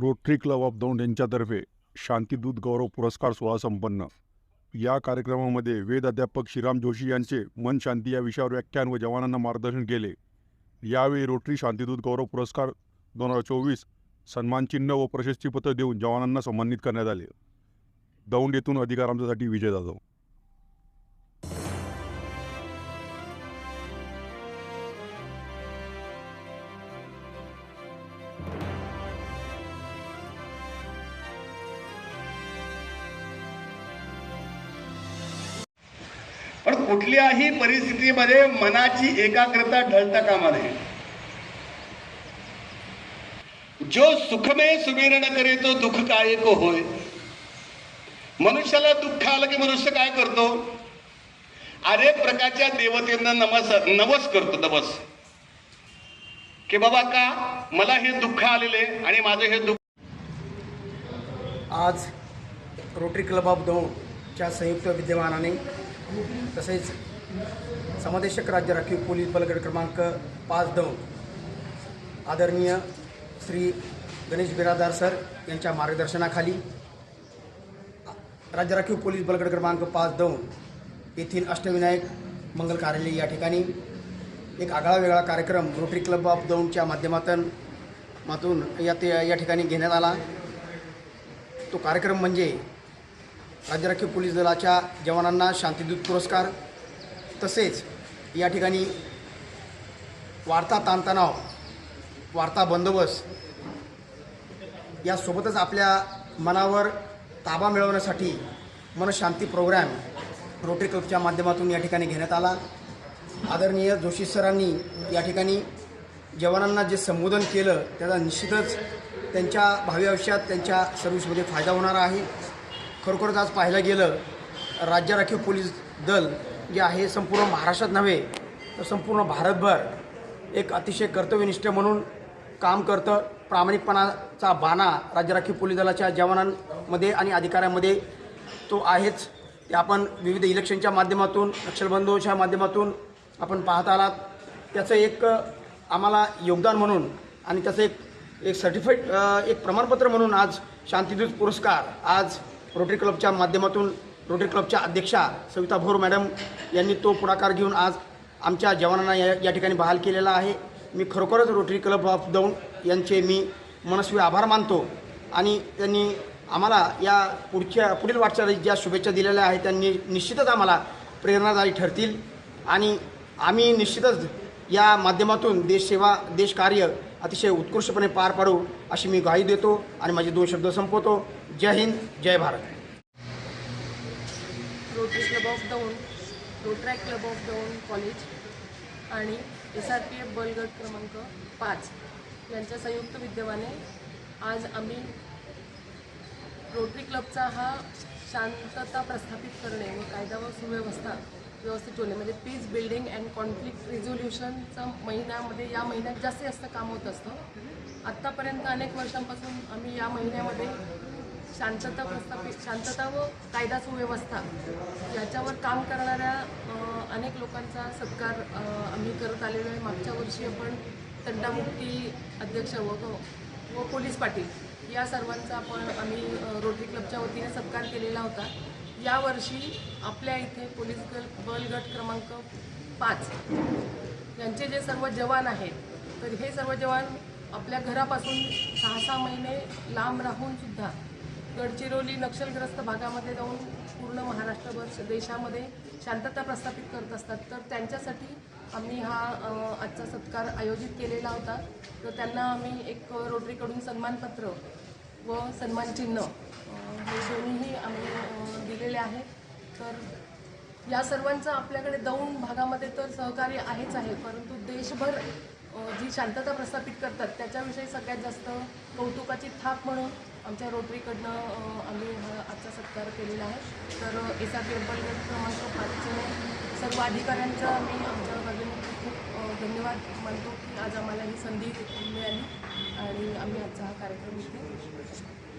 Rotary club of Daund यांच्यातर्फे शांतिदूत गौरव पुरस्कार सोहळा संपन्न. या कार्यक्रमामध्ये वेद अध्यापक श्रीराम जोशी यांचे मन शांती या विषयावर व्याख्यान व जवानांना मार्गदर्शन केले. यावेळी रोटरी शांतीदूत गौरव पुरस्कार दोन हजार चोवीस सन्मानचिन्ह व प्रशस्तीपत्र देऊन जवानांना सन्मानित करण्यात आले. दौंड येथून अधिकार आमच्यासाठी विजय जाधव. पण कुठल्याही परिस्थितीमध्ये मनाची एकाग्रता ढळता कामा नये. जो सुखमे सुमिरण करे तो दुःख काय को होय? मनुष्याला दुःख आलं की मनुष्य काय करतो? अनेक प्रकारच्या देवतेंना नमस नवस करतो नवस की बाबा का? मला हे दुःख आलेले आणि माझं हे दुःख आज रोटरी क्लब ऑफ दौंडच्या संयुक्त विद्यमानाने तसेच समादेशक राज्य राखीव पोलीस बलगड क्रमांक पाच दोन. आदरणीय श्री गणेश बिरादार सर यांच्या मार्गदर्शनाखाली राज्य राखीव पोलीस बलगड क्रमांक पाच दोन येथील अष्टविनायक मंगल कार्यालय या ठिकाणी एक आगळा वेगळा कार्यक्रम रोटरी क्लब ऑफ दौंडच्या माध्यमातून मातून या ते या ठिकाणी घेण्यात आला. तो कार्यक्रम म्हणजे राज्य राखीव पोलीस दलाच्या जवानांना शांतिदूत पुरस्कार. तसेच या ठिकाणी वार्ता ताणतणाव वार्ता बंदोबस्त यासोबतच आपल्या मनावर ताबा मिळवण्यासाठी मनशांती प्रोग्रॅम रोटरी क्लबच्या माध्यमातून या ठिकाणी घेण्यात आला. आदरणीय जोशी सरांनी या ठिकाणी जवानांना जे संबोधन केलं त्याचा निश्चितच त्यांच्या भावी आयुष्यात त्यांच्या सर्व्हिसमध्ये फायदा होणार आहे. खरोखरच आज पाहायला गेलं राज्य राखीव पोलीस दल जे आहे संपूर्ण महाराष्ट्रात नव्हे तर संपूर्ण भारतभर एक अतिशय कर्तव्यनिष्ठ म्हणून काम करतं. प्रामाणिकपणाचा बाणा राज्य राखीव पोलीस दलाच्या जवानांमध्ये आणि अधिकाऱ्यांमध्ये तो आहेच. ते आपण विविध इलेक्शनच्या माध्यमातून नक्षलबंधूच्या माध्यमातून आपण पाहत आलात. त्याचं एक आम्हाला योगदान म्हणून आणि त्याचं एक एक सर्टिफाईड एक प्रमाणपत्र म्हणून आज शांतिदूत पुरस्कार आज रोटरी क्लबच्या माध्यमातून रोटरी क्लबच्या अध्यक्षा सविता भोर मॅडम यांनी तो पुढाकार घेऊन आज आमच्या जवानांना या या ठिकाणी बहाल केलेला आहे. मी खरोखरच रोटरी क्लब ऑफ दौंड यांचे मी मनस्वी आभार मानतो आणि त्यांनी आम्हाला या पुढच्या पुढील वाटचालीत ज्या शुभेच्छा दिलेल्या आहेत त्यांनी निश्चितच आम्हाला प्रेरणादायी ठरतील आणि आम्ही निश्चितच या माध्यमातून देशसेवा देशकार्य अतिशय उत्कृष्टपणे पार पाडू अशी मी ग्वाही देतो आणि माझे दोन शब्द संपवतो. जय हिंद जय Bharat. Rotary club of Daund Rotaract club of Daund college आणि एस आर पी एफ बलगट क्रमांक पाच यांच्या संयुक्त विद्यमाने आज आम्ही रोटरी क्लबचा हा शांतता प्रस्थापित करणे व कायदा व सुव्यवस्था व्यवस्थित ठेवणे म्हणजे पीस बिल्डिंग अँड कॉन्फ्लिक्ट रिझोल्युशनचं महिन्यामध्ये या महिन्यात जास्तीत जास्त काम होत असतं. आत्तापर्यंत अनेक वर्षांपासून आम्ही या महिन्यामध्ये शांतता प्रस्थापित शांतता व कायदा सुव्यवस्था याच्यावर काम करणाऱ्या अनेक लोकांचा सत्कार आम्ही करत आलेलो आहे. मागच्या वर्षी आपण तंटामुक्ती अध्यक्ष व हो. व पोलीस पाटील या सर्वांचा आपण आम्ही रोटरी क्लबच्या वतीने सत्कार केलेला होता. यावर्षी आपल्या इथे पोलीस गल बलगट क्रमांक पाच यांचे जे सर्व जवान आहेत तर हे सर्व जवान आपल्या घरापासून सहा सहा महिने लांब राहूनसुद्धा गडचिरोली नक्षलग्रस्त भागामध्ये जाऊन पूर्ण महाराष्ट्रभर देशामध्ये शांतता प्रस्थापित करत असतात. तर त्यांच्यासाठी आम्ही हा आजचा सत्कार आयोजित केलेला होता. तर त्यांना आम्ही एक रोटरीकडून सन्मानपत्र व सन्मानचिन्ह हे दोन्हीही आम्ही दिलेले आहेत तर या सर्वांचं आपल्याकडे दौंड भागामध्ये तर सहकार्य आहेच आहे परंतु देशभर जी शांतता प्रस्थापित करतात त्याच्याविषयी सगळ्यात जास्त कौतुकाची थाप म्हणून आमच्या रोटरीकडनं आम्ही आजचा सत्कार केलेला आहे. तर एस आर पी एफ क्रमांक पाचचे सर्व अधिकाऱ्यांचा आम्ही आमच्या बाजूने खूप धन्यवाद मानतो की आज आम्हाला ही संधी मिळाली आणि आम्ही आजचा हा कार्यक्रम इथे